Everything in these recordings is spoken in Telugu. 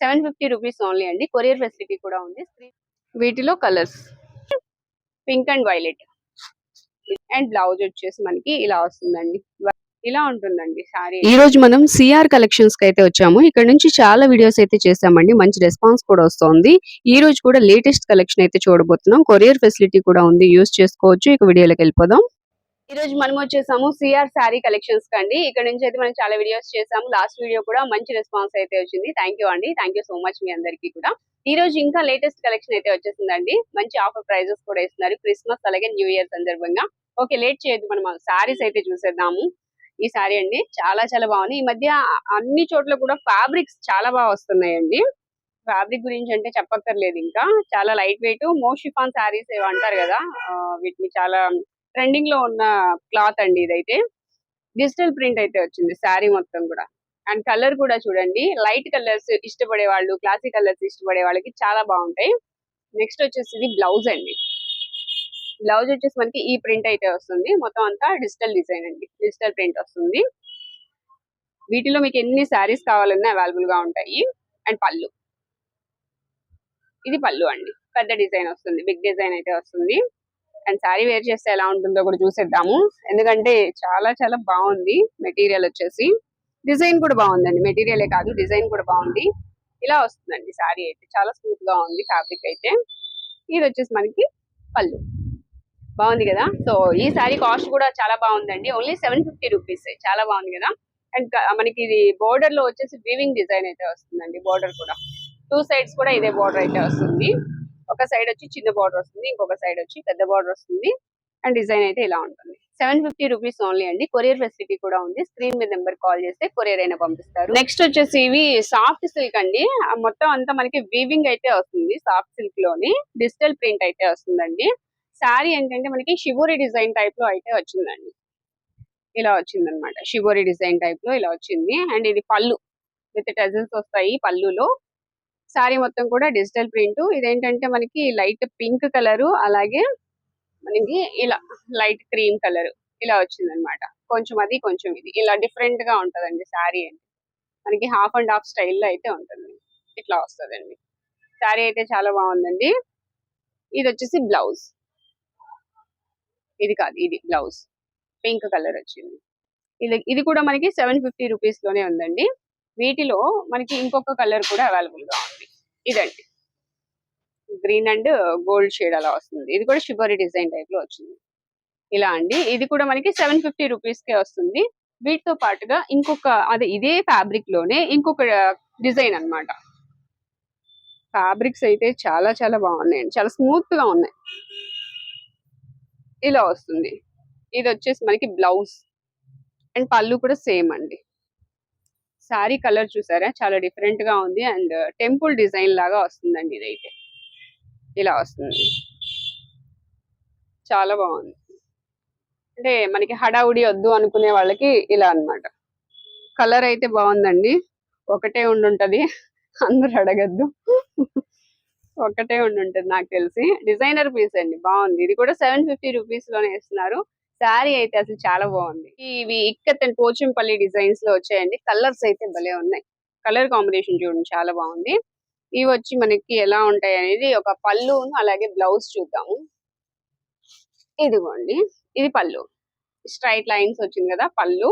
సెవెన్ ఫిఫ్టీ రూపీస్ ఓన్లీ అండి. కొరియర్ ఫెసిలిటీ కూడా ఉంది. వీటిలో colours. Pink and violet. And blouse వచ్చేసి మనకి ఇలా వస్తుందండి. ఇలా ఉంటుందండి సారీ. ఈ రోజు మనం సిఆర్ కలెక్షన్స్కి అయితే వచ్చాము. ఇక్కడ నుంచి చాలా వీడియోస్ అయితే చేసామండి మంచి రెస్పాన్స్ కూడా వస్తుంది. ఈ రోజు కూడా లేటెస్ట్ కలెక్షన్ అయితే చూడబోతున్నాం. కొరియర్ ఫెసిలిటీ కూడా ఉంది. యూస్ చేసుకోవచ్చు. ఇక వీడియోలోకి వెళ్ళిపోదాం. ఈ రోజు మనం వచ్చేసాము సిఆర్ శారీ కలెక్షన్స్ కండి ఇక్కడ నుంచి అయితే మనం చాలా వీడియోస్ చేసాము. లాస్ట్ వీడియో కూడా మంచి రెస్పాన్స్ అయితే వచ్చింది. థ్యాంక్ యూ అండి. థ్యాంక్ యూ సో మచ్ మీ అందరికీ కూడా. ఈ రోజు ఇంకా లేటెస్ట్ కలెక్షన్ అయితే వచ్చేసిందండి. మంచి ఆఫర్ ప్రైజెస్ కూడా ఇస్తున్నారు. క్రిస్మస్ అలాగే న్యూ ఇయర్ సందర్భంగా. ఓకే లేట్ చేయొద్దు. మనం శారీస్ అయితే చూసేద్దాము. ఈ సారీ అండి చాలా చాలా బాగుంది. ఈ మధ్య అన్ని చోట్ల కూడా ఫ్యాబ్రిక్స్ చాలా బాగా వస్తున్నాయండి. ఫ్యాబ్రిక్ గురించి అంటే చెప్పక్కర్లేదు ఇంకా. చాలా లైట్ వెయిట్ మోషిఫాన్ శారీస్ అంటారు కదా వీటిని చాలా ట్రెండింగ్లో ఉన్న క్లాత్ అండి ఇదైతే. డిజిటల్ ప్రింట్ అయితే వచ్చింది శారీ మొత్తం కూడా. అండ్ కలర్ కూడా చూడండి లైట్ కలర్స్ ఇష్టపడే వాళ్ళు క్లాసిక్ కలర్స్ ఇష్టపడే వాళ్ళకి చాలా బాగుంటాయి. నెక్స్ట్ వచ్చేసి ఇది బ్లౌజ్ అండి. బ్లౌజ్ వచ్చేసి మనకి ఈ ప్రింట్ అయితే వస్తుంది. మొత్తం అంతా డిజిటల్ డిజైన్ అండి డిజిటల్ ప్రింట్ వస్తుంది. వీటిలో మీకు ఎన్ని శారీస్ కావాలన్నా అవైలబుల్గా ఉంటాయి. అండ్ పళ్ళు. ఇది పళ్ళు అండి పెద్ద డిజైన్ వస్తుంది బిగ్ డిజైన్ అయితే వస్తుంది. అండ్ శారీ వేర్ చేస్తే ఎలా ఉంటుందో కూడా చూసేద్దాము. ఎందుకంటే చాలా చాలా బాగుంది మెటీరియల్ వచ్చేసి. డిజైన్ కూడా బాగుందండి. మెటీరియలే కాదు డిజైన్ కూడా బాగుంది. ఇలా వస్తుందండి శారీ అయితే. చాలా స్మూత్గా ఉంది ఫ్యాబ్రిక్ అయితే. ఇది వచ్చేసి మనకి పళ్ళు. బాగుంది కదా? సో ఈ శారీ కాస్ట్ కూడా చాలా బాగుందండి. ఓన్లీ సెవెన్ ఫిఫ్టీ రూపీస్ చాలా బాగుంది కదా? అండ్ మనకి ఇది బోర్డర్లో వచ్చేసి వీవింగ్ డిజైన్ అయితే వస్తుందండి. బోర్డర్ కూడా. టూ సైడ్స్ కూడా ఇదే బోర్డర్ అయితే వస్తుంది. ఒక సైడ్ వచ్చి చిన్న బార్డర్ వస్తుంది ఇంకొక సైడ్ వచ్చి పెద్ద బార్డర్ వస్తుంది. అండ్ డిజైన్ అయితే ఇలా ఉంటుంది. సెవెన్ ఫిఫ్టీ రూపీస్ ఓన్లీ అండి. కొరియర్ ఫెసిలిటీ కూడా ఉంది. స్క్రీన్ మీద నెంబర్ కాల్ చేస్తే కొరియర్ అయినా పంపిస్తారు. నెక్స్ట్ వచ్చేసి ఇవి సాఫ్ట్ సిల్క్ అండి. మొత్తం అంతా మనకి వీవింగ్ అయితే వస్తుంది సాఫ్ట్ సిల్క్లోని. డిజిటల్ ప్రింట్ అయితే వస్తుందండి. శారీ ఏంటంటే మనకి షిబోరి డిజైన్ టైప్లో అయితే వచ్చిందండి. ఇలా వచ్చింది అనమాట షిబోరి డిజైన్ టైప్లో ఇలా వచ్చింది. అండ్ ఇది పళ్ళు. విత్ టెజల్స్ వస్తాయి పళ్ళులో. శారీ మొత్తం కూడా డిజిటల్ ప్రింట్. ఇదేంటంటే మనకి లైట్ పింక్ కలర్ అలాగే మనకి ఇలా లైట్ క్రీమ్ కలర్. ఇలా వచ్చింది అనమాట కొంచెం అది కొంచెం ఇది. ఇలా డిఫరెంట్గా ఉంటదండి శారీ అంటే. మనకి హాఫ్ అండ్ హాఫ్ స్టైల్లో అయితే ఉంటుంది. ఇట్లా వస్తుందండి. శారీ అయితే చాలా బాగుందండి. ఇది వచ్చేసి బ్లౌజ్. ఇది కాదు ఇది బ్లౌజ్. పింక్ కలర్ వచ్చింది. ఇది ఇది కూడా మనకి సెవెన్ ఫిఫ్టీ రూపీస్లోనే ఉందండి. వీటిలో మనకి ఇంకొక కలర్ కూడా అవైలబుల్గా ఉంది. ఇదండి. గ్రీన్ అండ్ గోల్డ్ షేడ్ అలా వస్తుంది. ఇది కూడా షిబరి డిజైన్ టైప్లో వచ్చింది. ఇలా అండి. ఇది కూడా మనకి సెవెన్ ఫిఫ్టీ రూపీస్ కే వస్తుంది. వీటితో పాటుగా ఇంకొక అదే ఇదే ఫ్యాబ్రిక్లోనే ఇంకొక డిజైన్ అన్నమాట. ఫ్యాబ్రిక్స్ అయితే చాలా చాలా బాగున్నాయండి. చాలా స్మూత్గా ఉన్నాయి. ఇలా వస్తుంది. ఇది వచ్చేసి మనకి బ్లౌజ్ అండ్ పళ్ళు కూడా సేమ్ అండి. శారీ కలర్ చూసారా? చాలా డిఫరెంట్గా ఉంది. అండ్ టెంపుల్ డిజైన్ లాగా వస్తుందండి ఇదైతే. ఇలా వస్తుంది. చాలా బాగుంది. అంటే మనకి హడావుడి వద్దు అనుకునే వాళ్ళకి ఇలా అన్నమాట. కలర్ అయితే బాగుందండి. ఒకటే ఉండుంటది. అందరు అడగద్దు. ఒకటే ఉండుంటది నాకు తెలిసి. డిజైనర్ పీస్ అండి. బాగుంది. ఇది కూడా సెవెన్ ఫిఫ్టీ రూపీస్లోనే ఇస్తున్నారు. శారీ అయితే అసలు చాలా బాగుంది. ఇవి ఇక్కత్ అండ్ పోచంపల్లి డిజైన్స్లో వచ్చాయండి. కలర్స్ అయితే భలే ఉన్నాయి. కలర్ కాంబినేషన్ చూడండి చాలా బాగుంది. ఇవి వచ్చి మనకి ఎలా ఉంటాయి అనేది ఒక పళ్ళు అలాగే బ్లౌజ్ చూద్దాము. ఇదిగోండి. ఇది పళ్ళు. స్ట్రైట్ లైన్స్ వచ్చింది కదా పళ్ళు.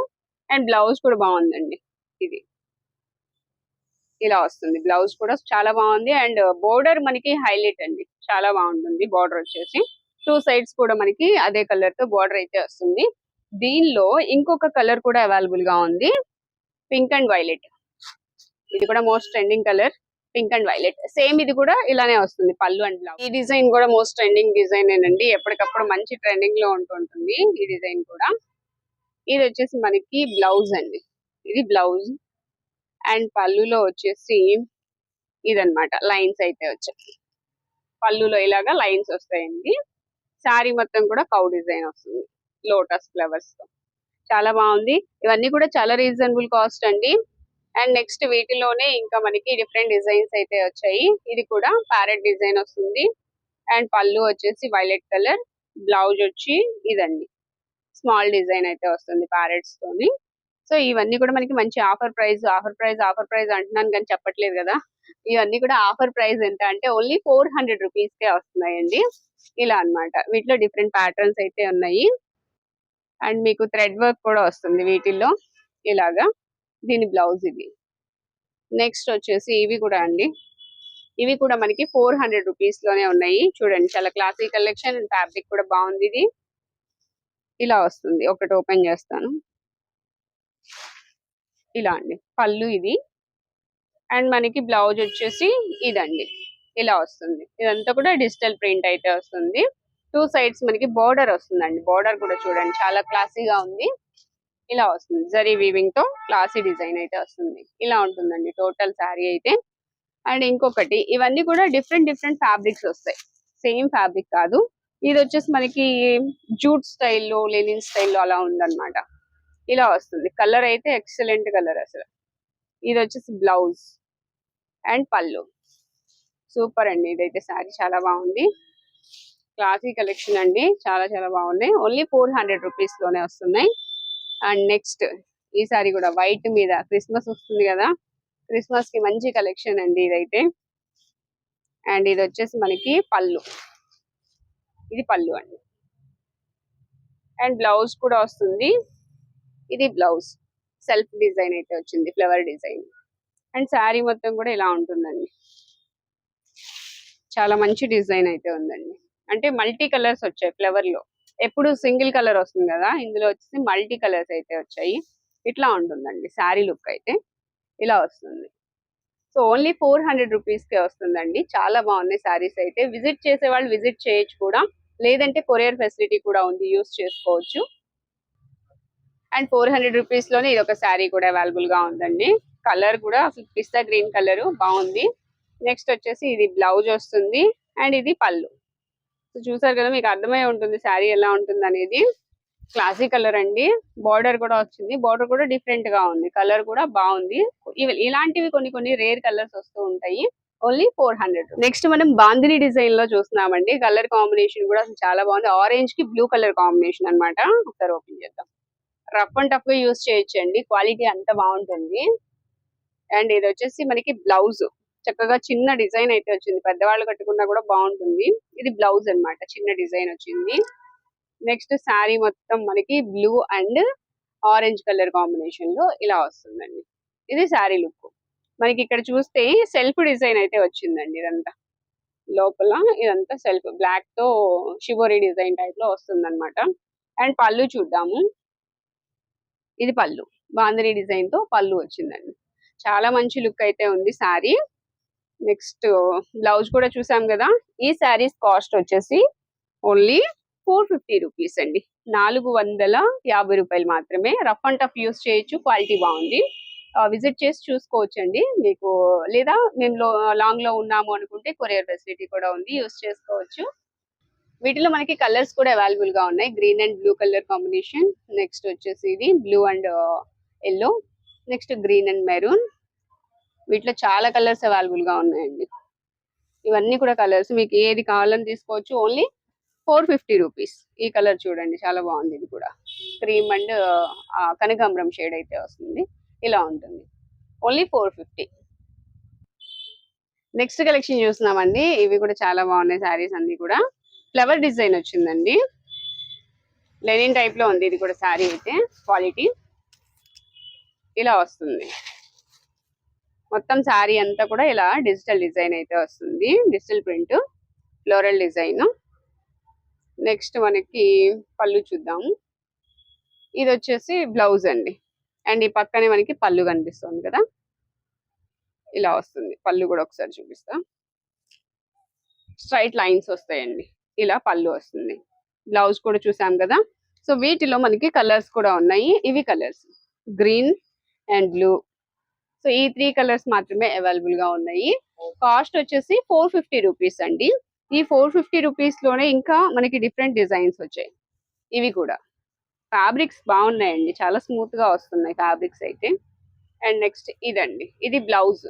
అండ్ బ్లౌజ్ కూడా బాగుందండి ఇది. ఇలా వస్తుంది. బ్లౌజ్ కూడా చాలా బాగుంది. అండ్ బోర్డర్ మనకి హైలైట్ అండి. చాలా బాగుంటుంది బోర్డర్ వచ్చేసి. టూ సైడ్స్ కూడా మనకి అదే కలర్తో బార్డర్ అయితే వస్తుంది. దీనిలో ఇంకొక కలర్ కూడా అవైలబుల్గా ఉంది. పింక్ అండ్ వైలెట్ ఇది కూడా most trending colour pink and violet same ఇది కూడా ఇలానే వస్తుంది పళ్ళు అండ్ బ్లౌజ్ ఈ డిజైన్ కూడా మోస్ట్ ట్రెండింగ్ డిజైన్ ఏనండి. ఎప్పటికప్పుడు మంచి ట్రెండింగ్లో ఉంటుంటుంది ఈ డిజైన్ కూడా. ఇది వచ్చేసి మనకి బ్లౌజ్ అండి. ఇది బ్లౌజ్ అండ్ పళ్ళులో వచ్చేసి ఇదనమాట లైన్స్ అయితే వచ్చాయి పళ్ళులో ఇలాగా లైన్స్ వస్తాయండి. శారీ మొత్తం కూడా కౌ డిజైన్ వస్తుంది. లోటస్ ఫ్లవర్స్తో. చాలా బాగుంది. ఇవన్నీ కూడా చాలా రీజనబుల్ కాస్ట్ అండి. అండ్ నెక్స్ట్ వీటిలోనే ఇంకా మనకి డిఫరెంట్ డిజైన్స్ అయితే వచ్చాయి. ఇది కూడా ప్యారెట్ డిజైన్ వస్తుంది. అండ్ పళ్ళు వచ్చేసి వైలెట్ కలర్ బ్లౌజ్ వచ్చి ఇదండి. స్మాల్ డిజైన్ అయితే వస్తుంది ప్యారెట్స్ తోని. సో ఇవన్నీ కూడా మనకి మంచి offer price offer price offer price అంటున్నాను కానీ చెప్పట్లేదు కదా. ఇవన్నీ కూడా ఆఫర్ ప్రైస్ ఎంత అంటే ఓన్లీ ఫోర్ హండ్రెడ్ రూపీస్ కే వస్తున్నాయండి. ఇలా అన్నమాట. వీటిలో డిఫరెంట్ ప్యాటర్న్స్ అయితే ఉన్నాయి. అండ్ మీకు థ్రెడ్ వర్క్ కూడా వస్తుంది వీటిల్లో. ఇలాగా. దీని బ్లౌజ్ ఇది. నెక్స్ట్ వచ్చేసి ఇవి కూడా అండి. ఇవి కూడా మనకి ఫోర్ హండ్రెడ్ రూపీస్లోనే ఉన్నాయి. చూడండి చాలా క్లాసిక్ కలెక్షన్ ఫ్యాబ్రిక్ కూడా బాగుంది ఇది. ఇలా వస్తుంది. ఒకటి ఓపెన్ చేస్తాను. ఇలా అండి. పళ్ళు ఇది అండ్ మనకి బ్లౌజ్ వచ్చేసి ఇదండి. ఇలా వస్తుంది. ఇదంతా కూడా డిజిటల్ ప్రింట్ అయితే వస్తుంది. టూ సైడ్స్ మనకి బోర్డర్ వస్తుందండి. బోర్డర్ కూడా చూడండి. చాలా క్లాసీగా ఉంది. ఇలా వస్తుంది. జరీ వీవింగ్తో క్లాసీ డిజైన్ అయితే వస్తుంది. ఇలా ఉంటుందండి. టోటల్ శారీ అయితే. అండ్ ఇంకొకటి ఇవన్నీ కూడా డిఫరెంట్ డిఫరెంట్ ఫ్యాబ్రిక్స్ వస్తాయి. సేమ్ ఫ్యాబ్రిక్ కాదు. ఇది వచ్చేసి మనకి జూట్ స్టైల్లో లెనిన్ స్టైల్లో అలా ఉందన్నమాట. ఇలా వస్తుంది. కలర్ అయితే ఎక్సలెంట్ కలర్ అసలు. ఇది వచ్చేసి బ్లౌజ్ అండ్ పళ్ళు సూపర్ అండి. ఇదైతే శారీ చాలా బాగుంది. క్లాసీ కలెక్షన్ అండి. చాలా చాలా బాగున్నాయి. ఓన్లీ ఫోర్ హండ్రెడ్ రూపీస్లోనే వస్తున్నాయి. అండ్ నెక్స్ట్ ఈ సారీ కూడా వైట్ మీద క్రిస్మస్ వస్తుంది కదా. క్రిస్మస్కి మంచి కలెక్షన్ అండి ఇదైతే. అండ్ ఇది వచ్చేసి మనకి పళ్ళు ఇది పళ్ళు అండి. అండ్ బ్లౌజ్ కూడా వస్తుంది. ఇది బ్లౌజ్. సెల్ఫ్ డిజైన్ అయితే వచ్చింది ఫ్లవర్ డిజైన్. అండ్ శారీ మొత్తం కూడా ఇలా ఉంటుందండి. చాలా మంచి డిజైన్ అయితే ఉందండి. అంటే మల్టీ కలర్స్ వచ్చాయి ఫ్లవర్లో. ఎప్పుడు సింగిల్ కలర్ వస్తుంది కదా ఇందులో వచ్చేసి మల్టీ కలర్స్ అయితే వచ్చాయి. ఇట్లా ఉంటుందండి శారీ లుక్ అయితే. ఇలా వస్తుంది. సో ఓన్లీ ఫోర్ హండ్రెడ్ రూపీస్కే వస్తుందండి. చాలా బాగున్నాయి శారీస్ అయితే. విజిట్ చేసే వాళ్ళు విజిట్ చేయొచ్చు కూడా. లేదంటే కొరియర్ ఫెసిలిటీ కూడా ఉంది యూస్ చేసుకోవచ్చు. అండ్ ఫోర్ హండ్రెడ్ రూపీస్లోనే ఇది ఒక శారీ కూడా అవైలబుల్గా ఉందండి. కలర్ కూడా అసలు పిస్తా గ్రీన్ కలర్ బాగుంది. నెక్స్ట్ వచ్చేసి ఇది బ్లౌజ్ వస్తుంది అండ్ ఇది పళ్ళు. సో చూసారు కదా మీకు అర్థమై ఉంటుంది శారీ ఎలా ఉంటుంది అనేది. క్లాసిక్ కలర్ అండి. బార్డర్ కూడా వచ్చింది. బార్డర్ కూడా డిఫరెంట్గా ఉంది. కలర్ కూడా బాగుంది. ఇలాంటివి కొన్ని కొన్ని రేర్ కలర్స్ వస్తూ ఉంటాయి. ఓన్లీ ఫోర్ హండ్రెడ్ నెక్స్ట్ మనం బాందిని డిజైన్లో చూస్తున్నామండి. కలర్ కాంబినేషన్ కూడా అసలు చాలా బాగుంది. ఆరెంజ్కి బ్లూ కలర్ కాంబినేషన్ అన్నమాట. ఒకసారి ఓపెన్ చేద్దాం. రఫ్ అండ్ టఫ్గా యూస్ చేయొచ్చండి. క్వాలిటీ అంత బాగుంటుంది. అండ్ ఇది వచ్చేసి మనకి బ్లౌజ్. చక్కగా చిన్న డిజైన్ అయితే వచ్చింది. పెద్దవాళ్ళు కట్టుకున్నా కూడా బాగుంటుంది. ఇది బ్లౌజ్ అన్నమాట. చిన్న డిజైన్ వచ్చింది. నెక్స్ట్ శారీ మొత్తం మనకి బ్లూ అండ్ ఆరెంజ్ కలర్ కాంబినేషన్లో ఇలా వస్తుందండి. ఇది శారీ లుక్. మనకి ఇక్కడ చూస్తే సెల్ఫ్ డిజైన్ అయితే వచ్చిందండి ఇదంతా. లోపల ఇదంతా సెల్ఫ్. బ్లాక్తో షిబోరి డిజైన్ టైప్లో వస్తుంది అనమాట అండ్ పళ్ళు చూద్దాము. ఇది పళ్ళు. బాందరీ డిజైన్తో పళ్ళు వచ్చిందండి. చాలా మంచి లుక్ అయితే ఉంది శారీ. నెక్స్ట్ బ్లౌజ్ కూడా చూసాం కదా ఈ శారీస్ కాస్ట్ వచ్చేసి ఓన్లీ ఫోర్ ఫిఫ్టీ రూపీస్ అండి. నాలుగు వందల యాభై రూపాయలు మాత్రమే. రఫ్ అండ్ టఫ్ యూస్ చేయొచ్చు క్వాలిటీ బాగుంది. విజిట్ చేసి చూసుకోవచ్చు అండి మీకు లేదా మేము లాంగ్లో ఉన్నాము అనుకుంటే కొరియర్ ఫెసిలిటీ కూడా ఉంది యూస్ చేసుకోవచ్చు. వీటిలో మనకి కలర్స్ కూడా అవైలబుల్గా ఉన్నాయి. Green and blue colour combination. Next వచ్చేసి ఇది blue and yellow. Next green and maroon. వీటిలో చాలా కలర్స్ అవైలబుల్గా ఉన్నాయండి. ఇవన్నీ కూడా కలర్స్. మీకు ఏది కావాలని తీసుకోవచ్చు. Only four fifty rupees. ఈ కలర్ చూడండి. చాలా బాగుంది ఇది కూడా. క్రీమ్ అండ్ కనకాంబరం షేడ్ అయితే వస్తుంది. ఇలా ఉంటుంది. Only four fifty. Next collection చూస్తున్నామండి. ఇవి కూడా చాలా బాగున్నాయి. శారీస్ అన్ని కూడా. ఫ్లవర్ డిజైన్ వచ్చిందండి. లెనిన్ టైప్లో ఉంది ఇది కూడా శారీ అయితే క్వాలిటీ. ఇలా వస్తుంది. మొత్తం శారీ అంతా కూడా ఇలా డిజిటల్ డిజైన్ అయితే వస్తుంది. Digital print floral design. Next మనకి పళ్ళు చూద్దాము ఇది వచ్చేసి బ్లౌజ్ అండి. అండ్ ఈ పక్కనే మనకి పళ్ళు కనిపిస్తుంది కదా. ఇలా వస్తుంది. పళ్ళు కూడా ఒకసారి చూపిస్తా. స్ట్రైట్ లైన్స్ వస్తాయండి. ఇలా పళ్ళు వస్తుంది. బ్లౌజ్ కూడా చూసాం కదా. సో వీటిలో మనకి కలర్స్ కూడా ఉన్నాయి. ఇవి colours. Green and blue. So ఈ త్రీ కలర్స్ మాత్రమే అవైలబుల్గా ఉన్నాయి. కాస్ట్ వచ్చేసి ఫోర్ ఫిఫ్టీ రూపీస్ అండి. ఈ ఫోర్ ఫిఫ్టీ రూపీస్లోనే ఇంకా మనకి డిఫరెంట్ డిజైన్స్ వచ్చాయి. ఇవి కూడా. ఫ్యాబ్రిక్స్ బాగున్నాయండి. చాలా స్మూత్గా వస్తున్నాయి ఫ్యాబ్రిక్స్ అయితే. అండ్ నెక్స్ట్ ఇదండి. ఇది బ్లౌజ్.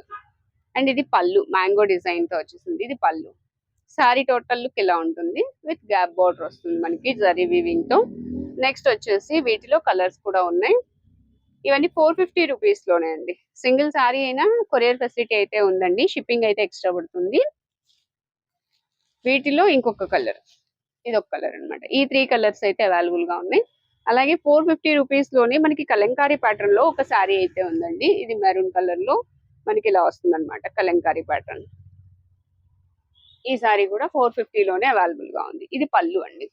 అండ్ ఇది పళ్ళు. మ్యాంగో డిజైన్తో వచ్చేసింది. ఇది పళ్ళు. సారీ టోటల్ లుక్ ఇలా ఉంటుంది? విత్ గ్యాప్ బార్డర్ వస్తుంది మనకి జరీ వీవింగ్తో నెక్స్ట్ వచ్చేసి వీటిలో కలర్స్ కూడా ఉన్నాయి. ఇవన్నీ ఫోర్ ఫిఫ్టీ రూపీస్లోనే అండి. సింగిల్ సారీ అయినా కొరియర్ ఫెసిలిటీ అయితే ఉందండి. షిప్పింగ్ అయితే ఎక్స్ట్రా పడుతుంది. వీటిలో ఇంకొక కలర్ ఇది ఒక కలర్ అన్నమాట. ఈ త్రీ కలర్స్ అయితే అవైలబుల్గా ఉన్నాయి. అలాగే ఫోర్ ఫిఫ్టీ రూపీస్లోనే మనకి కలంకారీ ప్యాటర్న్లో ఒక సారీ అయితే ఉందండి. ఇది మెరూన్ కలర్లో మనకి ఇలా వస్తుంది అనమాట కలంకారీ ప్యాటర్న్. ఈ సారీ కూడా ఫోర్ ఫిఫ్టీ లోనే అవైలబుల్గా ఉంది. ఇది పళ్ళు అండి.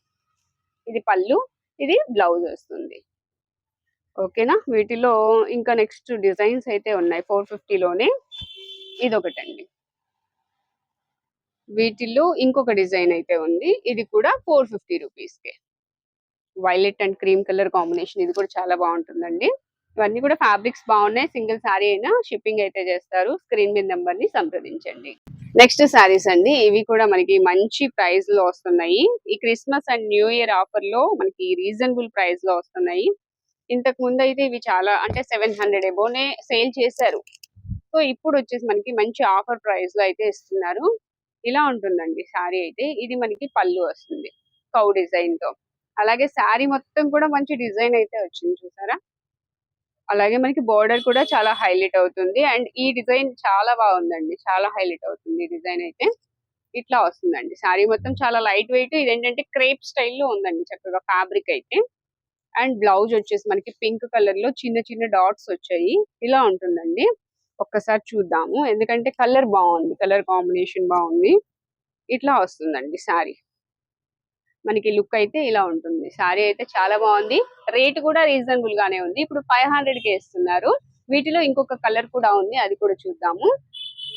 ఇది పళ్ళు ఇది బ్లౌజ్ వస్తుంది. ఓకేనా? వీటిలో ఇంకా నెక్స్ట్ డిజైన్స్ అయితే ఉన్నాయి. ఫోర్ ఫిఫ్టీలోనే ఇది ఒకటండి వీటిల్లో ఇంకొక డిజైన్ అయితే ఉంది. ఇది కూడా ఫోర్ ఫిఫ్టీ రూపీస్కే. Violet and cream colour combination ఇది కూడా చాలా బాగుంటుందండి. ఇవన్నీ కూడా ఫ్యాబ్రిక్స్ బాగున్నాయి. సింగిల్ సారీ అయినా షిప్పింగ్ అయితే చేస్తారు. స్క్రీన్ మీద నెంబర్ని సంప్రదించండి. నెక్స్ట్ సారీస్ అండి. ఇవి కూడా మనకి మంచి ప్రైస్లో వస్తున్నాయి. ఈ క్రిస్మస్ అండ్ న్యూ ఇయర్ ఆఫర్లో మనకి రీజనబుల్ ప్రైస్లో వస్తున్నాయి. ఇంతకు ముందు అయితే ఇవి చాలా అంటే సెవెన్ హండ్రెడ్ ఎబోనే సేల్ చేశారు. సో ఇప్పుడు వచ్చేసి మనకి మంచి ఆఫర్ ప్రైస్లో అయితే ఇస్తున్నారు. ఇలా ఉంటుందండి సారీ అయితే. ఇది మనకి పళ్ళు వస్తుంది. కౌ డిజైన్తో అలాగే సారీ మొత్తం కూడా మంచి డిజైన్ అయితే వచ్చింది చూసారా? అలాగే మనకి బోర్డర్ కూడా చాలా హైలైట్ అవుతుంది. అండ్ ఈ డిజైన్ చాలా బాగుందండి. చాలా హైలైట్ అవుతుంది ఈ డిజైన్ అయితే. ఇట్లా వస్తుందండి. సారీ మొత్తం చాలా లైట్ వెయిట్. ఇదేంటంటే క్రేప్ స్టైల్లో ఉందండి చక్కగా ఫ్యాబ్రిక్ అయితే. అండ్ బ్లౌజ్ వచ్చేసి మనకి పింక్ కలర్లో చిన్న చిన్న డాట్స్ వచ్చాయి. ఇలా ఉంటుందండి. ఒక్కసారి చూద్దాము. ఎందుకంటే కలర్ బాగుంది. కలర్ కాంబినేషన్ బాగుంది. ఇట్లా వస్తుందండి సారీ. మనకి లుక్ అయితే ఇలా ఉంటుంది. సారీ అయితే చాలా బాగుంది. రేట్ కూడా రీజనబుల్ గానే ఉంది. ఇప్పుడు ఫైవ్ హండ్రెడ్కి ఇస్తున్నారు వీటిలో ఇంకొక కలర్ కూడా ఉంది. అది కూడా చూద్దాము.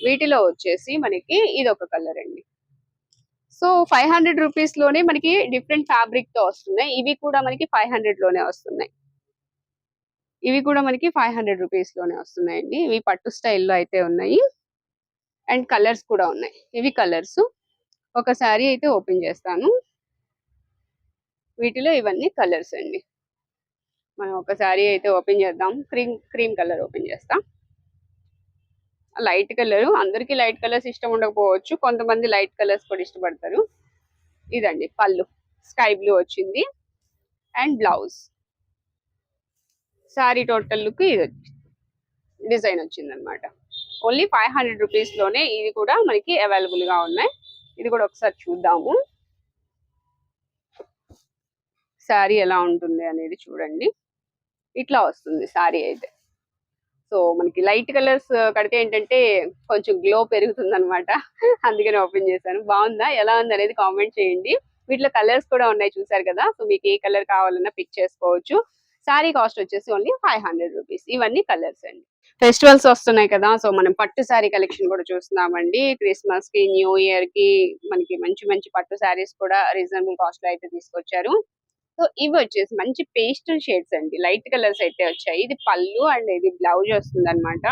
వీటిలో వచ్చేసి మనకి ఇది ఒక కలర్ అండి. సో ఫైవ్ హండ్రెడ్ రూపీస్లోనే మనకి డిఫరెంట్ ఫ్యాబ్రిక్తో వస్తున్నాయి. ఇవి కూడా మనకి ఫైవ్ హండ్రెడ్లోనే వస్తున్నాయి. ఇవి కూడా మనకి ఫైవ్ హండ్రెడ్ రూపీస్లోనే వస్తున్నాయండి. ఇవి పట్టు స్టైల్లో అయితే ఉన్నాయి. అండ్ కలర్స్ కూడా ఉన్నాయి. ఇవి కలర్స్. ఒక శారీ అయితే ఓపెన్ చేస్తాను. వీటిలో ఇవన్నీ కలర్స్ అండి. మనం ఒక శారీ అయితే ఓపెన్ చేద్దాం. క్రీమ్ క్రీమ్ కలర్ ఓపెన్ చేస్తాం. Light colour. అందరికి లైట్ కలర్స్ ఇష్టం ఉండకపోవచ్చు. కొంతమంది లైట్ కలర్స్ కూడా ఇష్టపడతారు. ఇదండి పళ్ళు. స్కై బ్లూ వచ్చింది. And blouse. Sari total look ఇది డిజైన్ వచ్చింది అనమాట ఓన్లీ ఫైవ్ హండ్రెడ్ రూపీస్లోనే ఇది కూడా మనకి అవైలబుల్గా ఉన్నాయి. ఇది కూడా ఒకసారి చూద్దాము. శారీ ఎలా ఉంటుంది అనేది చూడండి. ఇట్లా వస్తుంది శారీ అయితే. సో మనకి లైట్ కలర్స్ కడితే ఏంటంటే కొంచెం గ్లో పెరుగుతుంది అనమాట అందుకని ఓపెన్ చేశాను. బాగుందా? ఎలా ఉంది అనేది కామెంట్ చేయండి. వీటిలో కలర్స్ కూడా ఉన్నాయి చూసారు కదా? సో మీకు ఏ కలర్ కావాలన్నా పిక్ చేసుకోవచ్చు. శారీ కాస్ట్ వచ్చేసి ఓన్లీ ఫైవ్ హండ్రెడ్ రూపీస్. ఇవన్నీ కలర్స్ అండి. ఫెస్టివల్స్ వస్తున్నాయి కదా? సో మనం పట్టు శారీ కలెక్షన్ కూడా చూస్తున్నామండి. క్రిస్మస్కి న్యూ ఇయర్కి మనకి మంచి మంచి పట్టు శారీస్ కూడా రీజనబుల్ కాస్ట్లో అయితే తీసుకొచ్చారు. సో ఇవి వచ్చేసి మంచి పేస్టల్ షేడ్స్ అండి. లైట్ కలర్స్ అయితే వచ్చాయి. ఇది పళ్ళు అండ్ ఇది బ్లౌజ్ వస్తుంది అనమాట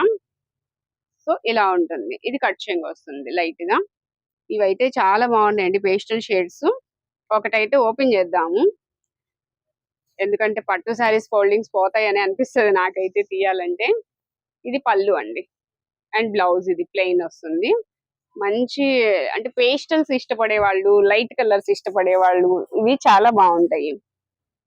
సో ఇలా ఉంటుంది. ఇది కట్ వస్తుంది లైట్గా. ఇవైతే చాలా బాగున్నాయండి పేస్టల్ షేడ్స్. ఒకటైతే ఓపెన్ చేద్దాము. ఎందుకంటే పట్టు శారీస్ ఫోల్డింగ్స్ పోతాయని అనిపిస్తుంది నాకైతే తీయాలంటే. ఇది పళ్ళు అండి. అండ్ బ్లౌజ్ ఇది ప్లెయిన్ వస్తుంది. మంచి అంటే పేస్టల్స్ ఇష్టపడే వాళ్ళు లైట్ కలర్స్ ఇష్టపడే వాళ్ళు ఇవి చాలా బాగుంటాయి.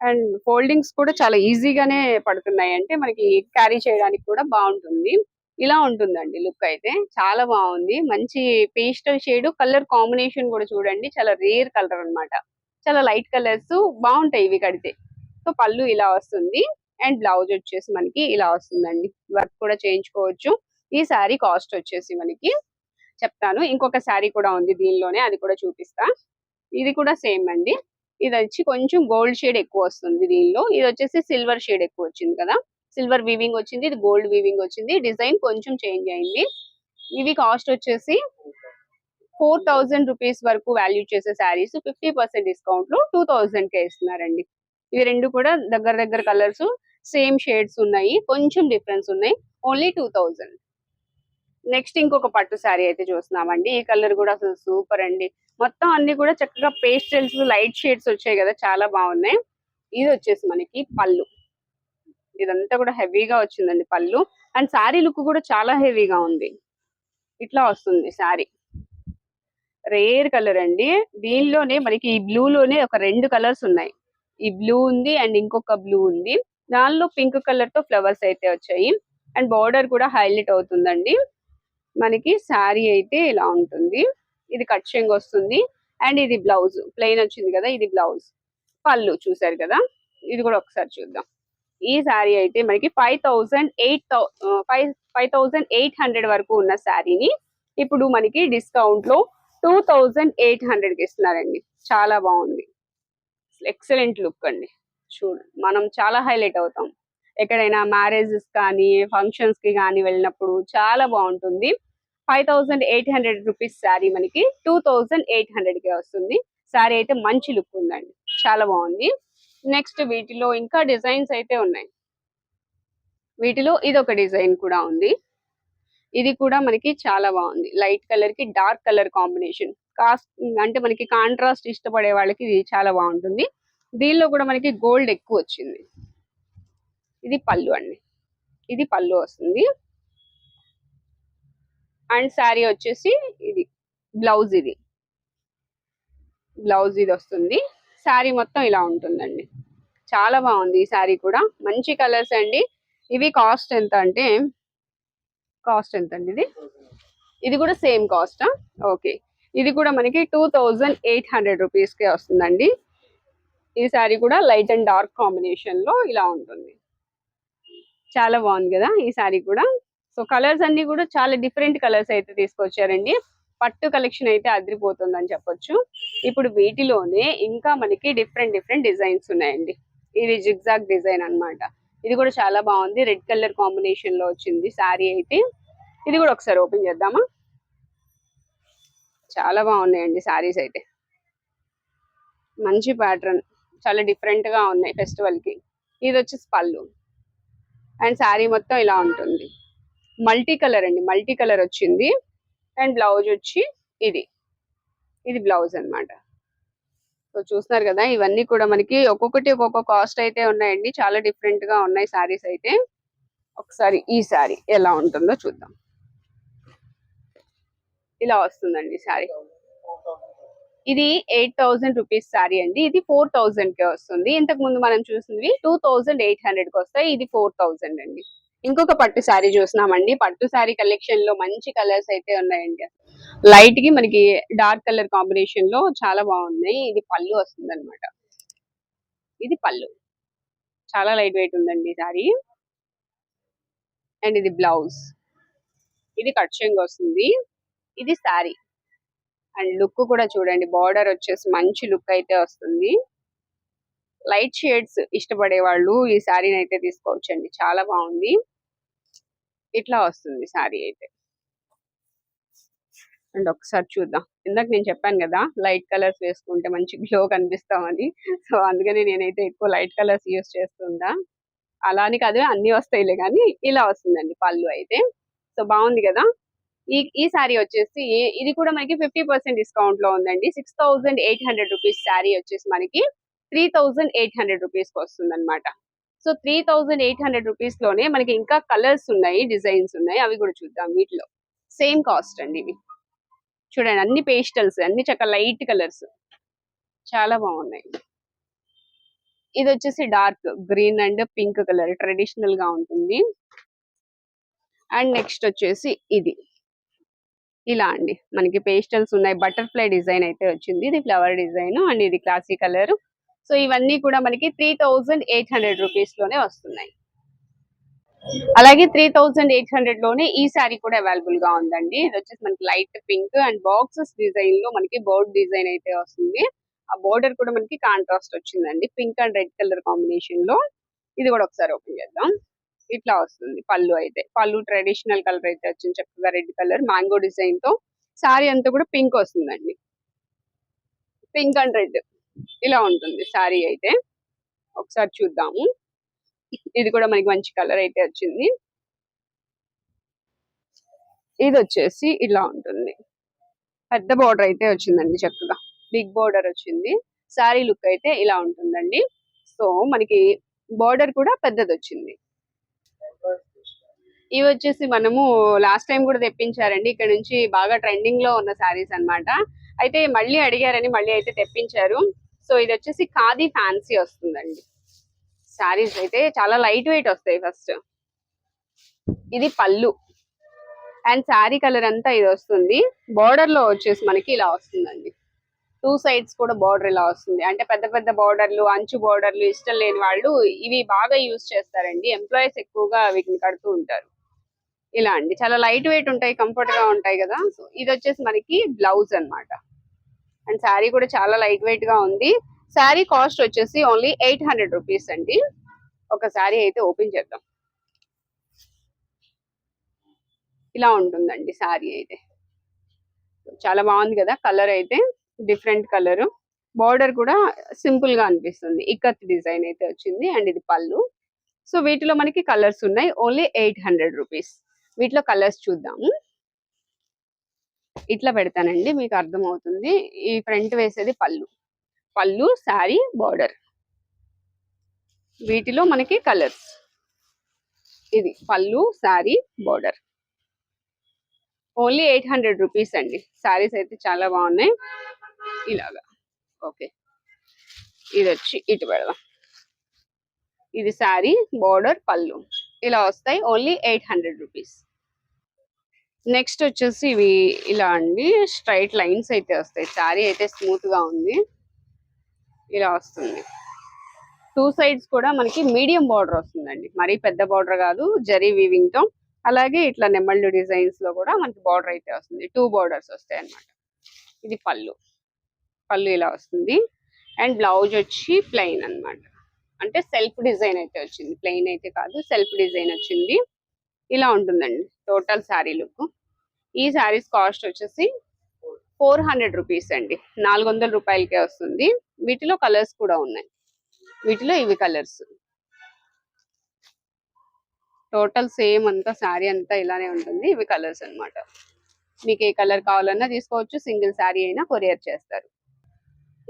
అండ్ ఫోల్డింగ్స్ కూడా చాలా ఈజీగానే పడుతున్నాయి. అంటే మనకి క్యారీ చేయడానికి కూడా బాగుంటుంది. ఇలా ఉంటుందండి లుక్ అయితే. చాలా బాగుంది. మంచి పేస్టల్ షేడ్ కలర్ కాంబినేషన్ కూడా చూడండి. చాలా రేర్ కలర్ అన్నమాట. చాలా లైట్ కలర్స్ బాగుంటాయి ఇవి కడితే. సో పళ్ళు ఇలా వస్తుంది. అండ్ బ్లౌజ్ వచ్చేసి మనకి ఇలా వస్తుందండి. వర్క్ కూడా చేయించుకోవచ్చు. ఈ శారీ కాస్ట్ వచ్చేసి మనకి చెప్తాను. ఇంకొక శారీ కూడా ఉంది దీనిలోనే. అది కూడా చూపిస్తా. ఇది కూడా సేమ్ అండి. ఇది వచ్చి కొంచెం గోల్డ్ షేడ్ ఎక్కువ వస్తుంది దీనిలో. ఇది వచ్చేసి సిల్వర్ షేడ్ ఎక్కువ వచ్చింది కదా. సిల్వర్ వీవింగ్ వచ్చింది ఇది గోల్డ్ వీవింగ్ వచ్చింది. డిజైన్ కొంచెం చేంజ్ అయింది. ఇవి కాస్ట్ వచ్చేసి ఫోర్ థౌజండ్ రూపీస్ వరకు వాల్యూ చేసే శారీస్ ఫిఫ్టీ పర్సెంట్ డిస్కౌంట్లో టూ థౌజండ్ కే ఇస్తున్నారండి. ఇవి రెండు కూడా దగ్గర దగ్గర కలర్స్ సేమ్ షేడ్స్ ఉన్నాయి. కొంచెం డిఫరెన్స్ ఉన్నాయి. Only two thousand. నెక్స్ట్ ఇంకొక పట్టు శారీ అయితే చూస్తున్నామండి. ఈ కలర్ కూడా అసలు సూపర్ అండి. మొత్తం అన్ని కూడా చక్కగా పేస్టల్స్ లైట్ షేడ్స్ వచ్చాయి కదా చాలా బాగున్నాయి. ఇది వచ్చేసి మనకి పళ్ళు. ఇదంతా కూడా హెవీగా వచ్చిందండి పళ్ళు. అండ్ శారీ లుక్ కూడా చాలా హెవీగా ఉంది. ఇట్లా వస్తుంది శారీ. రేర్ కలర్ అండి. దీనిలోనే మనకి ఈ బ్లూ లోనే ఒక రెండు కలర్స్ ఉన్నాయి. ఈ బ్లూ ఉంది అండ్ ఇంకొక బ్లూ ఉంది. దానిలో పింక్ కలర్తో ఫ్లవర్స్ అయితే వచ్చాయి. అండ్ బార్డర్ కూడా హైలైట్ అవుతుందండి. మనకి శారీ అయితే ఇలా ఉంటుంది. ఇది కట్ చెంగ్ వస్తుంది. అండ్ ఇది బ్లౌజ్. ప్లెయిన్ వచ్చింది కదా ఇది బ్లౌజ్. పళ్ళు చూసారు కదా? ఇది కూడా ఒకసారి చూద్దాం. ఈ శారీ అయితే మనకి five thousand eight five five thousand eight hundred వరకు ఉన్న శారీని ఇప్పుడు మనకి డిస్కౌంట్లో టూ థౌజండ్ ఎయిట్ హండ్రెడ్కి ఇస్తున్నారండి. చాలా బాగుంది. ఎక్సలెంట్ లుక్ అండి. చూడు మనం చాలా హైలైట్ అవుతాం. ఎక్కడైనా మ్యారేజెస్ కానీ ఫంక్షన్స్కి కానీ వెళ్ళినప్పుడు చాలా బాగుంటుంది. Five thousand eight hundred rupees sari మనకి టూ థౌసండ్ ఎయిట్ హండ్రెడ్కి వస్తుంది. శారీ అయితే మంచి లుక్ ఉందండి. చాలా బాగుంది. నెక్స్ట్ వీటిలో ఇంకా డిజైన్స్ అయితే ఉన్నాయి. వీటిలో ఇది ఒక డిజైన్ కూడా ఉంది. ఇది కూడా మనకి చాలా బాగుంది. లైట్ కలర్కి డార్క్ కలర్ కాంబినేషన్. కాస్ట్ అంటే మనకి కాంట్రాస్ట్ ఇష్టపడే వాళ్ళకి ఇది చాలా బాగుంటుంది. దీనిలో కూడా మనకి గోల్డ్ ఎక్కువ వచ్చింది. ఇది పళ్ళు అండి. ఇది పళ్ళు వస్తుంది. అండ్ శారీ వచ్చేసి ఇది బ్లౌజ్ ఇది. బ్లౌజ్ ఇది వస్తుంది. శారీ మొత్తం ఇలా ఉంటుందండి. చాలా బాగుంది ఈ శారీ కూడా. మంచి కలర్స్ అండి. ఇవి కాస్ట్ ఎంత అంటే కాస్ట్ ఎంత అండి ఇది? ఇది కూడా సేమ్ కాస్టా? ఓకే. ఇది కూడా మనకి టూ థౌజండ్ ఎయిట్ హండ్రెడ్ రూపీస్కే వస్తుందండి. ఈ శారీ కూడా లైట్ అండ్ డార్క్ కాంబినేషన్లో ఇలా ఉంటుంది. చాలా బాగుంది కదా ఈ శారీ కూడా. సో కలర్స్ అన్ని కూడా చాలా డిఫరెంట్ కలర్స్ అయితే తీసుకొచ్చారండి. పట్టు కలెక్షన్ అయితే అదిరిపోతుందని చెప్పొచ్చు. ఇప్పుడు వీటిలోనే ఇంకా మనకి డిఫరెంట్ డిఫరెంట్ డిజైన్స్ ఉన్నాయండి. ఇది జిగ్జాగ్ డిజైన్ అన్నమాట. ఇది కూడా చాలా బాగుంది. రెడ్ కలర్ కాంబినేషన్లో వచ్చింది శారీ అయితే. ఇది కూడా ఒకసారి ఓపెన్ చేద్దామా? చాలా బాగున్నాయండి శారీస్ అయితే. మంచి ప్యాటర్న్. చాలా డిఫరెంట్గా ఉన్నాయి ఫెస్టివల్కి. ఇది వచ్చేసి పళ్ళు. అండ్ శారీ మొత్తం ఇలా ఉంటుంది. మల్టీ కలర్ అండి మల్టీ కలర్ వచ్చింది. అండ్ బ్లౌజ్ వచ్చి ఇది. ఇది బ్లౌజ్ అన్నమాట. సో చూస్తున్నారు కదా ఇవన్నీ కూడా మనకి ఒక్కొక్కటి ఒక్కొక్క కాస్ట్ అయితే ఉన్నాయండి. చాలా డిఫరెంట్గా ఉన్నాయి సారీస్ అయితే. ఒకసారి ఈ సారీ ఎలా ఉంటుందో చూద్దాం. ఇలా వస్తుందండి సారీ. ఇది ఎయిట్ థౌసండ్ రూపీస్ సారీ అండి. ఇది ఫోర్ థౌసండ్ కే వస్తుంది. ఇంతకు ముందు మనం చూసింది టూ థౌసండ్ ఎయిట్ హండ్రెడ్కి వస్తాయి. ఇది ఫోర్ థౌసండ్ అండి. ఇంకొక పట్టు శారీ చూస్తున్నామండి పట్టు శారీ కలెక్షన్లో మంచి కలర్స్ అయితే ఉన్నాయండి. లైట్కి మనకి డార్క్ కలర్ కాంబినేషన్లో చాలా బాగున్నాయి. ఇది పళ్ళు వస్తుంది అనమాట ఇది పళ్ళు. చాలా లైట్ వెయిట్ ఉందండి శారీ. అండ్ ఇది బ్లౌజ్ ఇది కట్ వస్తుంది. ఇది శారీ. అండ్ లుక్ కూడా చూడండి. బార్డర్ వచ్చేసి మంచి లుక్ అయితే వస్తుంది. లైట్ షేడ్స్ ఇష్టపడే వాళ్ళు ఈ శారీని అయితే తీసుకోవచ్చండి. చాలా బాగుంది. ఇట్లా వస్తుంది శారీ అయితే. అండ్ ఒకసారి చూద్దాం. ఇందాక నేను చెప్పాను కదా లైట్ కలర్స్ వేసుకుంటే మంచి గ్లో కనిపిస్తామని. సో అందుకని నేనైతే ఎక్కువ లైట్ కలర్స్ యూస్ చేస్తుందా. అలా అని కాదు అన్ని వస్తాయిలే కానీ ఇలా వస్తుందండి పళ్ళు అయితే. సో బాగుంది కదా. ఈ ఈ శారీ వచ్చేసి ఇది కూడా మనకి ఫిఫ్టీ పర్సెంట్ డిస్కౌంట్లో ఉందండి. Six thousand eight hundred rupees sari వచ్చేసి మనకి త్రీ థౌసండ్ ఎయిట్ హండ్రెడ్ రూపీస్కి వస్తుంది అనమాట so three thousand eight hundred రూపీస్లోనే మనకి ఇంకా కలర్స్ ఉన్నాయి డిజైన్స్ ఉన్నాయి అవి కూడా చూద్దాం వీటిలో. సేమ్ కాస్ట్ అండి ఇవి. చూడండి అన్ని పేస్టల్స్ అన్ని చక్క లైట్ కలర్స్. చాలా బాగున్నాయి. ఇది వచ్చేసి dark green and pink colour ట్రెడిషనల్గా ఉంటుంది. అండ్ నెక్స్ట్ వచ్చేసి ఇది. ఇలా అండి మనకి పేస్టల్స్ ఉన్నాయి. బటర్ఫ్లై డిజైన్ అయితే వచ్చింది. ఇది ఫ్లవర్ డిజైన్ అండ్ ఇది క్లాసీ కలర్. సో ఇవన్నీ కూడా మనకి త్రీ థౌజండ్ ఎయిట్ హండ్రెడ్ రూపీస్లోనే వస్తున్నాయి. అలాగే త్రీ థౌజండ్ ఎయిట్ హండ్రెడ్లోనే ఈ శారీ కూడా అవైలబుల్గా ఉందండి. ఇది వచ్చేసి మనకి లైట్ పింక్ అండ్ బాక్సెస్ డిజైన్లో మనకి బోర్డ్ డిజైన్ అయితే వస్తుంది. ఆ బోర్డర్ కూడా మనకి కాంట్రాస్ట్ వచ్చిందండి. పింక్ అండ్ రెడ్ కలర్ కాంబినేషన్లో ఇది కూడా ఒకసారి ఓపెన్ చేద్దాం. ఇట్లా వస్తుంది పళ్ళు అయితే. పళ్ళు ట్రెడిషనల్ కలర్ అయితే వచ్చింది చక్కగా రెడ్ కలర్ మ్యాంగో డిజైన్తో శారీ అంతా కూడా పింక్ వస్తుందండి. పింక్ అండ్ రెడ్ ఇలా ఉంటుంది శారీ అయితే. ఒకసారి చూద్దాము. ఇది కూడా మనకి మంచి కలర్ అయితే వచ్చింది. ఇది వచ్చేసి ఇలా ఉంటుంది. పెద్ద బోర్డర్ అయితే వచ్చిందండి చక్కగా. బిగ్ బోర్డర్ వచ్చింది. శారీ లుక్ అయితే ఇలా ఉంటుందండి. సో మనకి బోర్డర్ కూడా పెద్దది వచ్చింది. ఇవి వచ్చేసి మనము లాస్ట్ టైం కూడా తెప్పించారండి. ఇక్కడ నుంచి బాగా ట్రెండింగ్లో ఉన్న శారీస్ అన్నమాట. అయితే మళ్ళీ అడిగారని మళ్ళీ అయితే తెప్పించారు. సో ఇది వచ్చేసి ఖాదీ ఫ్యాన్సీ వస్తుందండి. శారీస్ అయితే చాలా లైట్ వెయిట్ వస్తాయి ఫస్ట్. ఇది పళ్ళు. అండ్ శారీ కలర్ అంతా ఇది వస్తుంది. బార్డర్లో వచ్చేసి మనకి ఇలా వస్తుందండి. టూ సైడ్స్ కూడా బార్డర్ ఇలా వస్తుంది. అంటే పెద్ద పెద్ద బార్డర్లు అంచు బార్డర్లు ఇష్టం లేని వాళ్ళు ఇవి బాగా యూజ్ చేస్తారండి. ఎంప్లాయీస్ ఎక్కువగా వీటిని కడుతూ ఉంటారు. ఇలా అండి. చాలా లైట్ వెయిట్ ఉంటాయి కంఫర్ట్గా ఉంటాయి కదా. సో ఇది వచ్చేసి మనకి బ్లౌజ్ అన్నమాట. అండ్ శారీ కూడా చాలా లైట్ వెయిట్గా ఉంది. శారీ కాస్ట్ వచ్చేసి ఓన్లీ ఎయిట్ హండ్రెడ్ రూపీస్ అండి. ఒక శారీ అయితే ఓపెన్ చేద్దాం. ఇలా ఉంటుందండి శారీ అయితే. చాలా బాగుంది కదా కలర్ అయితే. Different colour. బార్డర్ కూడా సింపుల్గా అనిపిస్తుంది. ఇక్కత్ డిజైన్ అయితే వచ్చింది అండ్ ఇది పళ్ళు. సో వీటిలో మనకి కలర్స్ ఉన్నాయి. Only eight hundred rupees. వీటిలో కలర్స్ చూద్దాము. ఇట్లా పెడతానండి మీకు అర్థమవుతుంది. ఈ ఫ్రంట్ వేసేది పళ్ళు. పళ్ళు శారీ బార్డర్. వీటిలో మనకి కలర్స్. ఇది పళ్ళు sari border. Only eight hundred rupees అండి. శారీస్ అయితే చాలా బాగున్నాయి. ఇలాగా. ఓకే. ఇది వచ్చి ఇటు పెడదాం. ఇది శారీ బార్డర్ పళ్ళు. ఇలా వస్తాయి. Only eight hundred rupees. Next వచ్చేసి ఇవి ఇలా అండి. స్ట్రైట్ లైన్స్ అయితే వస్తాయి. శారీ అయితే స్మూత్గా ఉంది. ఇలా వస్తుంది. టూ సైడ్స్ కూడా మనకి మీడియం బార్డర్ వస్తుందండి. మరీ పెద్ద బార్డర్ కాదు జరీ వీవింగ్తో. అలాగే ఇట్లా నెమ్మళ్ళు డిజైన్స్లో కూడా మనకి బార్డర్ అయితే వస్తుంది. టూ బార్డర్స్ వస్తాయి అన్నమాట. ఇది పళ్ళు. పళ్ళు ఇలా వస్తుంది. అండ్ బ్లౌజ్ వచ్చి ప్లెయిన్ అన్నమాట. అంటే సెల్ఫ్ డిజైన్ అయితే వచ్చింది. ప్లెయిన్ అయితే కాదు సెల్ఫ్ డిజైన్ వచ్చింది. ఇలా ఉంటుందండి. టోటల్ శారీ లుక్ ఈ శారీస్ కాస్ట్ వచ్చేసి ఫోర్ హండ్రెడ్ రూపీస్ అండి. నాలుగు వందల రూపాయలకే వస్తుంది. వీటిలో కలర్స్ కూడా ఉన్నాయి. వీటిలో ఇవి కలర్స్ టోటల్ సేమ్ అంతా శారీ అంతా ఇలానే ఉంటుంది. ఇవి కలర్స్ అన్నమాట. మీకు ఏ కలర్ కావాలన్నా తీసుకోవచ్చు. సింగిల్ శారీ అయినా కొరియర్ చేస్తారు.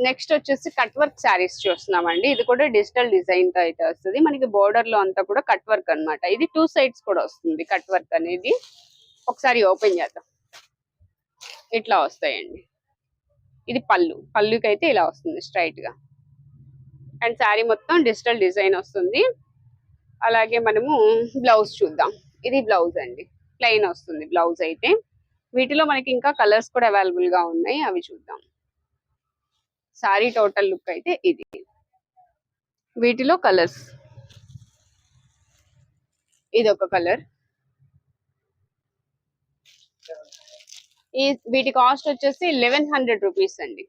నెక్స్ట్ వచ్చేసి కట్ వర్క్ శారీస్ చూస్తున్నామండి. ఇది కూడా డిజిటల్ డిజైన్తో అయితే వస్తుంది. మనకి బోర్డర్లో అంతా కూడా కట్ వర్క్ అన్నమాట. ఇది టూ సైడ్స్ కూడా వస్తుంది కట్ వర్క్ అనేది. ఒకసారి ఓపెన్ చేద్దాం. ఇట్లా వస్తాయండి. ఇది పళ్ళు. పళ్ళుకి అయితే ఇలా వస్తుంది స్ట్రైట్గా. అండ్ శారీ మొత్తం డిజిటల్ డిజైన్ వస్తుంది. అలాగే మనము బ్లౌజ్ చూద్దాం. ఇది బ్లౌజ్ అండి. ప్లెయిన్ వస్తుంది బ్లౌజ్ అయితే. వీటిలో మనకి ఇంకా కలర్స్ కూడా అవైలబుల్గా ఉన్నాయి. అవి చూద్దాం. సారీ టోటల్ లుక్ అయితే ఇది. వీటిలో కలర్స్. ఇది ఒక కలర్. ఈ వీటి కాస్ట్ వచ్చేసి లెవెన్ హండ్రెడ్ రూపీస్ అండి.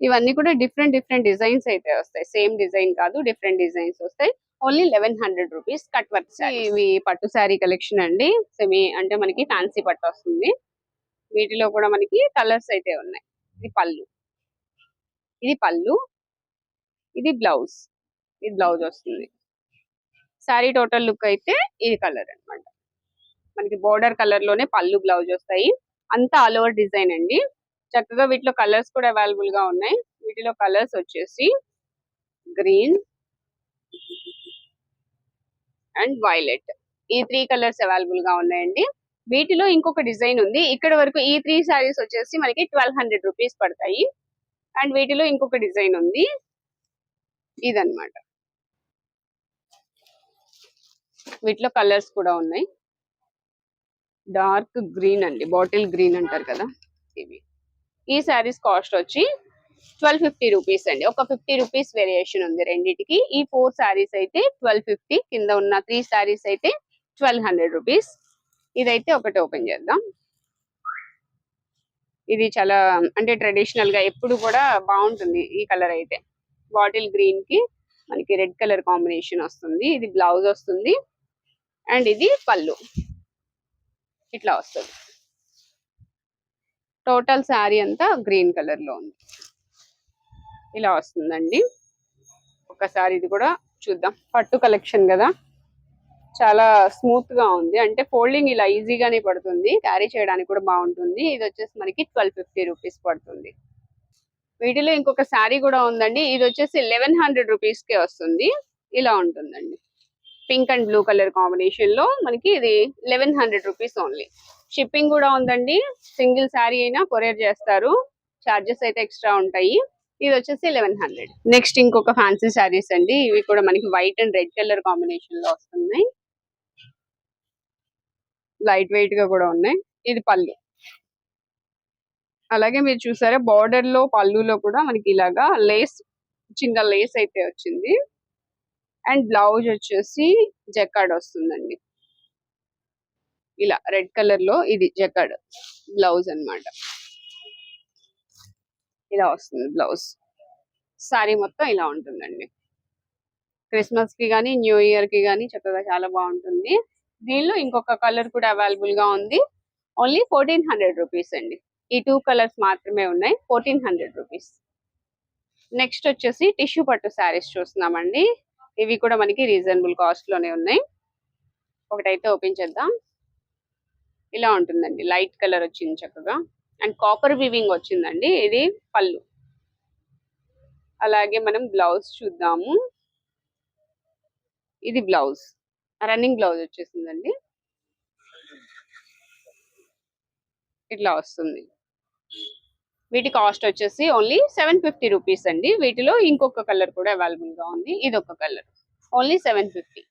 ఇవన్నీ కూడా డిఫరెంట్ డిఫరెంట్ డిజైన్స్ అయితే వస్తాయి. సేమ్ డిజైన్ కాదు డిఫరెంట్ డిజైన్స్ వస్తాయి. Only eleven hundred rupees cut work ఇవి పట్టు శారీ కలెక్షన్ అండి. సెమీ అంటే మనకి ఫ్యాన్సీ పట్టు వస్తుంది. వీటిలో కూడా మనకి కలర్స్ అయితే ఉన్నాయి. ఇది పళ్ళు. ఇది పళ్ళు. ఇది బ్లౌజ్ ఇది బ్లౌజ్ వస్తుంది. శారీ టోటల్ లుక్ అయితే ఇది కలర్ అన్నమాట. మనకి బోర్డర్ కలర్లోనే పళ్ళు బ్లౌజ్ వస్తాయి. అంతా ఆల్ ఓవర్ డిజైన్ అండి. చక్కగా వీటిలో కలర్స్ కూడా అవైలబుల్గా ఉన్నాయి. వీటిలో కలర్స్ వచ్చేసి గ్రీన్ అండ్ వైలెట్ ఈ త్రీ కలర్స్ అవైలబుల్గా ఉన్నాయండి. వీటిలో ఇంకొక డిజైన్ ఉంది. ఇక్కడ వరకు ఈ త్రీ సారీస్ వచ్చేసి మనకి ట్వెల్వ్ హండ్రెడ్ రూపీస్ పడతాయి. అండ్ వీటిలో ఇంకొక డిజైన్ ఉంది. ఇదన్నమాట. వీటిలో కలర్స్ కూడా ఉన్నాయి. డార్క్ గ్రీన్ అండి బాటిల్ గ్రీన్ అంటారు కదా ఇవి. ఈ శారీస్ కాస్ట్ వచ్చి ట్వెల్వ్ ఫిఫ్టీ రూపీస్ అండి. ఒక ఫిఫ్టీ రూపీస్ వేరియేషన్ ఉంది రెండింటికి. ఈ ఫోర్ శారీస్ అయితే ట్వెల్వ్ ఫిఫ్టీ కింద ఉన్న త్రీ శారీస్ అయితే ట్వెల్వ్ హండ్రెడ్ రూపీస్. ఇదైతే ఒకటి ఓపెన్ చేద్దాం. ఇది చాలా అంటే ట్రెడిషనల్గా ఎప్పుడు కూడా బాగుంటుంది ఈ కలర్ అయితే. బాటిల్ గ్రీన్కి మనకి రెడ్ కలర్ కాంబినేషన్ వస్తుంది. ఇది బ్లౌజ్ వస్తుంది. అండ్ ఇది పళ్ళు. ఇట్లా వస్తుంది. టోటల్ శారీ అంతా గ్రీన్ కలర్లో ఉంది. ఇలా వస్తుందండి. ఒకసారి ఇది కూడా చూద్దాం. పట్టు కలెక్షన్ కదా. చాలా స్మూత్గా ఉంది. అంటే ఫోల్డింగ్ ఇలా ఈజీగానే పడుతుంది. క్యారీ చేయడానికి కూడా బాగుంటుంది. ఇది వచ్చేసి మనకి ట్వెల్వ్ ఫిఫ్టీ రూపీస్ పడుతుంది. వీటిలో ఇంకొక శారీ కూడా ఉందండి. ఇది వచ్చేసి లెవెన్ హండ్రెడ్ రూపీస్కే వస్తుంది. ఇలా ఉంటుందండి. పింక్ అండ్ బ్లూ కలర్ కాంబినేషన్లో మనకి ఇది eleven hundred rupees only shipping కూడా ఉందండి. సింగిల్ శారీ అయినా కొరియర్ చేస్తారు. చార్జెస్ అయితే ఎక్స్ట్రా ఉంటాయి. ఇది వచ్చేసి లెవెన్ హండ్రెడ్ నెక్స్ట్ ఇంకొక ఫ్యాన్సీ శారీస్ అండి. ఇవి కూడా మనకి వైట్ అండ్ రెడ్ కలర్ కాంబినేషన్లో వస్తున్నాయి. లైట్ వెయిట్గా కూడా ఉన్నాయి. ఇది పళ్ళు. అలాగే మీరు చూసారా బార్డర్లో పళ్ళులో కూడా మనకి ఇలాగా లేస్ చిన్న లేస్ అయితే వచ్చింది. అండ్ బ్లౌజ్ వచ్చేసి జకాడ్ వస్తుందండి. ఇలా రెడ్ కలర్లో ఇది జకాడ్ బ్లౌజ్ అన్నమాట. ఇలా వస్తుంది బ్లౌజ్. సారీ మొత్తం ఇలా ఉంటుందండి. క్రిస్మస్కి కానీ న్యూ ఇయర్కి కానీ చక్కగా చాలా బాగుంటుంది. దీనిలో ఇంకొక కలర్ కూడా అవైలబుల్గా ఉంది. ఓన్లీ ఫోర్టీన్ హండ్రెడ్ రూపీస్ అండి. ఈ టూ కలర్స్ మాత్రమే ఉన్నాయి. Fourteen hundred rupees. నెక్స్ట్ వచ్చేసి టిష్యూ పట్టు శారీస్ చూస్తున్నామండి. ఇవి కూడా మనకి రీజనబుల్ కాస్ట్లోనే ఉన్నాయి. ఒకటైతే ఓపెన్ చేద్దాం. ఇలా ఉంటుందండి. లైట్ కలర్ వచ్చింది చక్కగా. అండ్ కాపర్ వివింగ్ వచ్చిందండి. ఇది పళ్ళు. అలాగే మనం బ్లౌజ్ చూద్దాము. ఇది బ్లౌజ్. రన్నింగ్ బ్లౌజ్ వచ్చేసిందండి. ఇట్లా వస్తుంది. వీటి కాస్ట్ వచ్చేసి ఓన్లీ సెవెన్ ఫిఫ్టీ రూపీస్ అండి. వీటిలో ఇంకొక కలర్ కూడా అవైలబుల్గా ఉంది. ఇది ఒక కలర్. Only seven fifty.